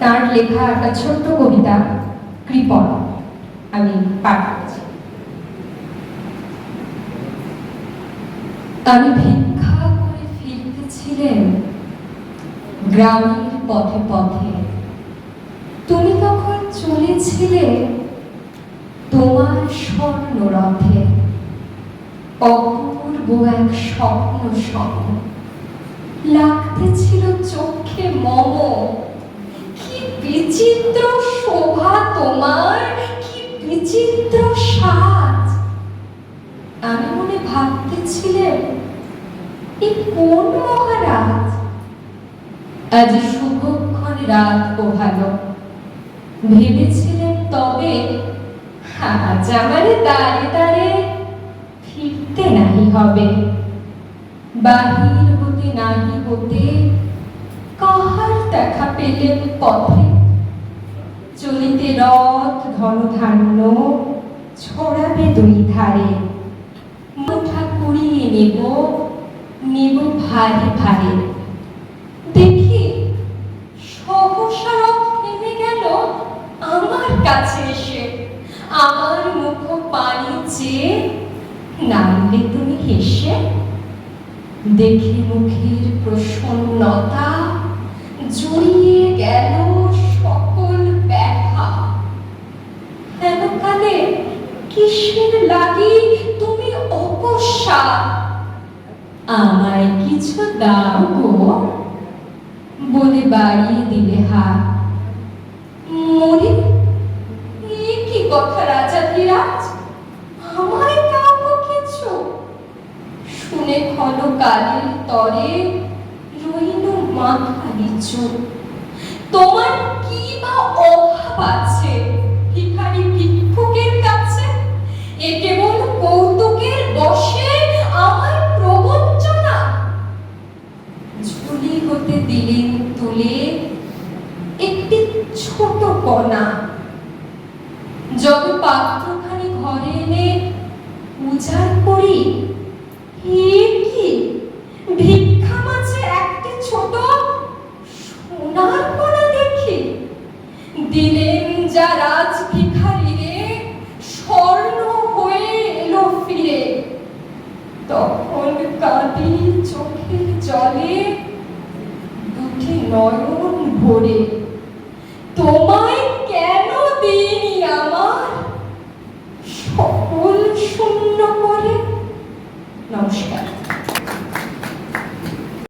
তার লেখা একটা ছোট্ট কবিতা, কৃপণ। আমি পাঠ করছি। আমি ভিক্ষা করে ফিরতেছিলেন গ্রামের পথে পথে। তুমি তখন চলেছিলে তোমার স্বর্ণ রথে অপূর্ব এক স্বপ্ন স্বপ্ন। চোখে মম। কি বিচিত্র শোভা তোমার, কি বিচিত্র সাজ। আমি মনে ভাবতেছিলেন এ কোন মহারাজ? আজ শুভক্ষণ রাত পোহালো ভেবেছিলেন তবে আজ আমারে দাঁড়ে দাঁড়ে ফিরতে নাহি হবে। বাহির হতে নাহি হতে কাহার দেখা পেলেন পথে? চলিতে রথ ধনধান্য ছড়াবে দুই ধারে। মুঠা কুড়িয়ে নেব নেব ভারে ভারে। দেখি, সহসা রথ থেমে গেল আমার কাছে এসে। আমার মুখ পানি চেয়ে নামলে তুমি হেসে। দেখে মুখের প্রসন্নতা এতকালে কিসের লাগি তুমি অকস্মা আমায় কিছু দাও গো। বলে বাড়িয়ে দিলে হাত। কি কথা রাজা ধীরাজ? আমায় দাও কিছু। শুনে ঘন কালের তরে রইল মাথা নিচু তোমার কি বা হতে দিলেন তুলে একটি ছোট কণা। যবে পাত্রখানি ঘরে এনে উজাড় করি কি? ভিক্ষা মাঝে একটি ছোট সোনার কণা দেখি। দিলেন যা রাজ স্বর্ণ হয়ে এলো ফিরে। তখন কাঁদি চোখের জলে দুটি নয়ন ভরে? তোমায়